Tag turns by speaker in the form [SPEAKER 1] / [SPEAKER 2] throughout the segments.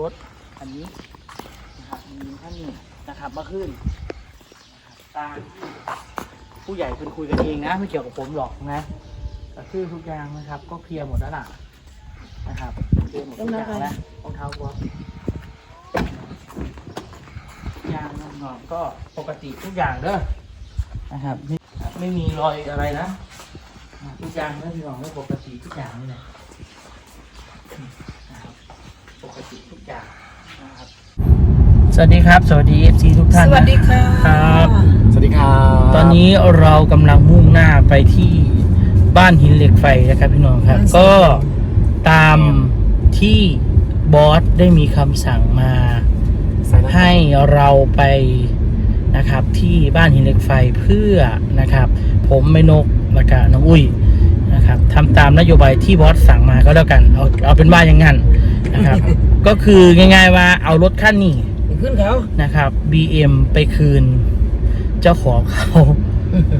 [SPEAKER 1] รถอันนี้นะครับมีท่านหนึ่งนะครับมาขึ้นนะครับตามที่ผู้ใหญ่เป็นคุยกันเองนะ ไม่เกี่ยวกับผมหรอกนะก็คือทุกอย่างนะครับ ก็เคลียร์หมดแล้วล่ะนะครับเคลียร์หมดทุกอย่างแล้วรองเท้าวัวยางหนอนก็ปกติทุกอย่างเด้อนะครับไม่ไม่มีรอยอะไรนะทุกอย่างไม่มีรอยไม่ปกติทุกอย่างนี่แหละ นะครับปกติทุกอย่างนะครับสวัสดีครับ สวัสดี FC ทุกท่าน
[SPEAKER 2] สวัสดีค่ะ
[SPEAKER 1] ครับ
[SPEAKER 3] สวัสดีครับ
[SPEAKER 1] ตอนนี้เรากำลังมุ่งหน้าไปที่บ้านหินเหล็กไฟนะครับพี่น้องครับ ก็ตามที่บอสได้มีคำสั่งมาให้เราไปนะครับที่บ้านหินเหล็กไฟเพื่อนะครับ ผมไม่นกและก็น้องอุ้ยนะครับทำตามนโยบายที่บอสสั่งมาก็แล้วกันเอาเอาเป็นว่าอย่างนั้น นะครับ ก็คือง่ายๆว่าเอารถคันนี้
[SPEAKER 2] ขึ้นเขา
[SPEAKER 1] นะครับ BM ไปคืน เจ้าของเขา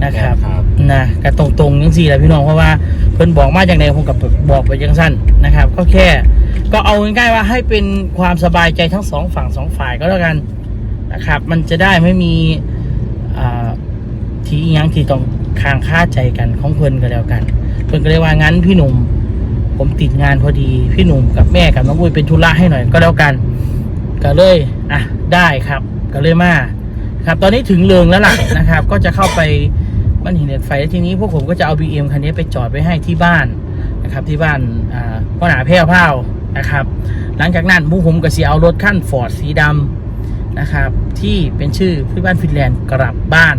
[SPEAKER 1] นะครับ
[SPEAKER 3] ครับ
[SPEAKER 1] นะกระตรงๆยังสี่แหละพี่น้องเพราะว่าเพิ่นบอกมาจากไหนผมกับบอกไปยังสั้นนะครับ ก็แค่ ก็เอาง่ายๆว่าให้เป็นความสบายใจทั้งสองฝั่งสองฝ่ายก็แล้วกันนะครับ มันจะได้ไม่มีอ่าทีอิหยังที่ต้องค้างค่าใจกันของเพิ่นก็แล้วกัน เพิ่นก็เลยว่างั้นพี่หนุ่ม ผมติดงานพอดีพี่หนุ่มกับแม่กับน้องอุ้ยเป็นธุระให้หน่อยก็แล้วกัน ก็เลยอะได้ครับก็เลยมาครับ ตอนนี้ถึงเรืองแล้วล่ะนะครับ ก็จะเข้าไปบ้านหินเหล็กไฟทีนี้พวกผมก็จะเอา BM คันนี้ไปจอดไว้ให้ที่บ้านนะครับ ที่บ้านอ่าพ่อหนาแพ้วพรานะครับ หลังจากนั้นพวกผมก็จะเอารถขั้นฟอร์ดสีดำนะครับ ที่เป็นชื่อพี่บ้านฟินแลนด์กลับบ้าน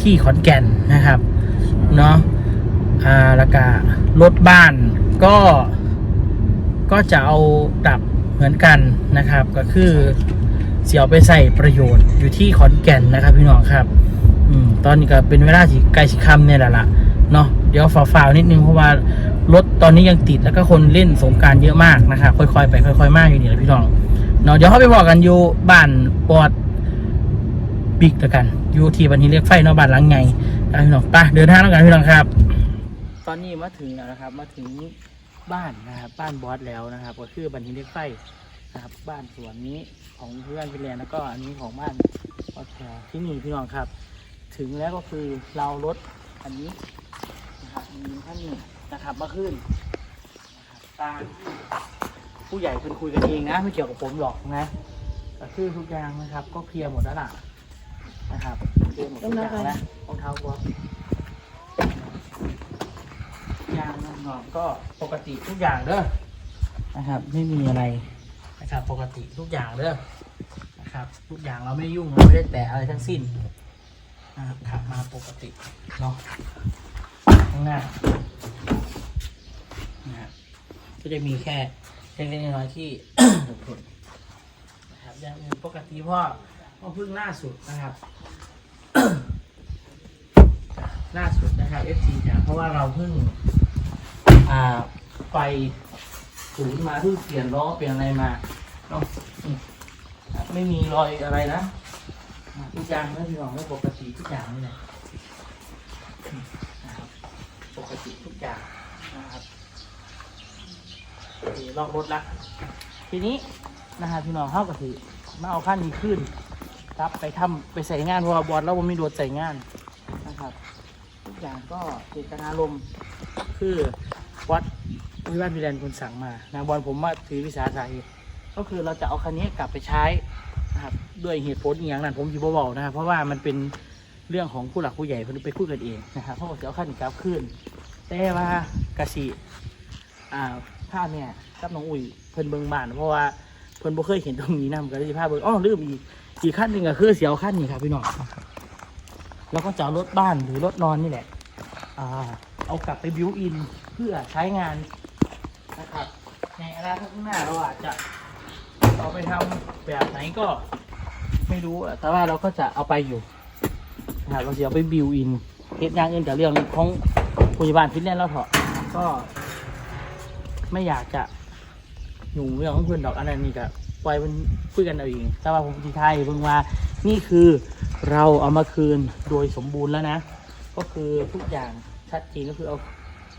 [SPEAKER 1] ที่ขอนแก่นนะครับเนาะอ่าแล้วก็รถบ้าน ก็ก็จะเอากลับเหมือนกันนะครับ ก็คือเสียเอาไปใส่ประโยชน์อยู่ที่ขอนแก่นนะครับ พี่น้องครับอืมตอนนี้ก็เป็นเวลาที่ใกล้สิค่ำเนี่ยแหละล่ะเนาะเดี๋ยวฝ่าๆนิดนึงเพราะว่ารถตอนนี้ยังติดแล้วก็คนเล่นสงการเยอะมากนะครับค่อยๆไปค่อย ๆ มากอยู่นี่แหละพี่น้องเนาะเดี๋ยวเขาไปบอกกันอยู่บ้านปอดบิ๊กแล้วกันอยู่ที่บันทีเรียกไฟเนาะบ้านหลังไงพี่น้องไปเดินทางแล้วกันพี่น้องครับ ตอนนี้มาถึงแล้วนะครับ มาถึง บ้านนะครับบ้านบอสแล้วนะครับก็คือบันทีเล็กไฟนะครับบ้านสวนนี้ของเพื่อนพิเรียนแล้วก็อันนี้ของบ้านบอสแพรที่นี่พี่น้องครับ ถึงแล้วก็คือเรารถอันนี้นะครับมีท่านหนึ่งนะครับมาขึ้นนะครับตามที่ผู้ใหญ่เป็นคุยกันเองนะไม่เกี่ยวกับผมหรอกนะก็คือทุกอย่างนะครับ ก็เคลียร์หมดแล้วล่ะนะครับเคลียร์หมดทุกอย่างแล้วรองเท้าบอส ยางหนอนก็ปกติทุกอย่างเด้อนะครับ ไม่มีอะไรนะครับ ปกติทุกอย่างเด้อนะครับ ทุกอย่างเราไม่ยุ่งเราไม่ได้แตะอะไรทั้งสิ้นนะครับขับมาปกติเนาะข้างหน้านะครับก็จะมีแค่เล็กๆน้อยๆที่นะครับอย่างอื่นปกติพ่อพ่อเพิ่งล่าสุดนะครับล่าสุดนะครับ FT จ้ะเพราะว่าเราเพิ่ง อ่าไฟศูนย์มาเพิ่งเปลี่ยนล้อเปลี่ยนอะไรมาเนาะไม่มีรอยอะไรนะทุกอย่างไม่มีรอยไม่ปกติทุกอย่างนี่แหละอืมนะครับปกติทุกอย่างนะครับลอกรถละทีนี้นะครับพี่น้องเข้ากับถือมาเอาขั้นนี้ขึ้นครับไปทำไปใส่งานเพราะว่าบอลแล้วผมมีรถใส่งานนะครับ ทุกอย่างก็เจตนารมณ์คือ วัดวิวัฒน์วิแลนคุณสั่งมานะบอลผมว่าถือวิสาสะเหตุก็คือเราจะเอาคันนี้กลับไปใช้นะครับด้วยเหตุผลอย่างนั้นผมจีบบอกนะครับเพราะว่ามันเป็นเรื่องของผู้หลักผู้ใหญ่เพิ่นไปพูดกันเองนะครับเพราะว่าจะเอาคันนี้กลับขึ้น แต่ว่ากะสิอ่าภาพเนี่ยกับน้องอุ้ยเพิ่นเบิ่งบ้าน เพราะว่าเพิ่นบ่เคยเห็นตรงนี้นำก็เลยสิพาเบิ่งอ้อลืมอีกอีกขั้นหนึ่งก็คือเสียวขั้นนี้ครับพี่น้องแล้วก็จะเอารถบ้านหรือรถนอนนี่แหละอ่า เอากลับไปบิวอินเพื่อใช้งานนะครับในอนาคตข้างหน้าเราอาจจะเอาไปทำแบบไหนก็ไม่รู้แต่ว่าเราก็จะเอาไปอยู่นะครับเราจะเอาไปบิวอินเฮ็ดอย่างอื่นแต่เรื่องของพยาบาลฟิตเนสแล้วเถอะก็ไม่อยากจะหนุ่งเรื่องของเพื่อนดอกอันนั้นนี่ก็ปล่อยมันคุยกันเอาเองแต่ว่าผมทีไทยเพิ่งว่านี่คือเราเอามาคืนโดยสมบูรณ์แล้วนะ ก็คือทุกอย่าง ชัดเจนก็คือเอา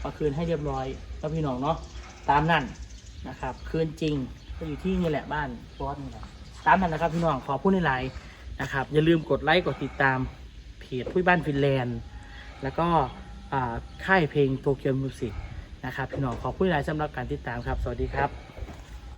[SPEAKER 1] เอาคืนให้เรียบร้อยแล้วพี่น้องเนาะตามนั่นนะครับ คืนจริงก็อยู่ที่นี่แหละบ้านบอสนี่แหละตามนั้นนะครับพี่น้องขอพูดในไลน์นะครับ อย่าลืมกดไลค์กดติดตามเพจผู้บ้านฟินแลนด์ แล้วก็อ่าค่ายเพลงโตเกียวมิวสิกนะครับพี่น้องขอพูดในไลน์สำหรับการติดตามครับ สวัสดีครับ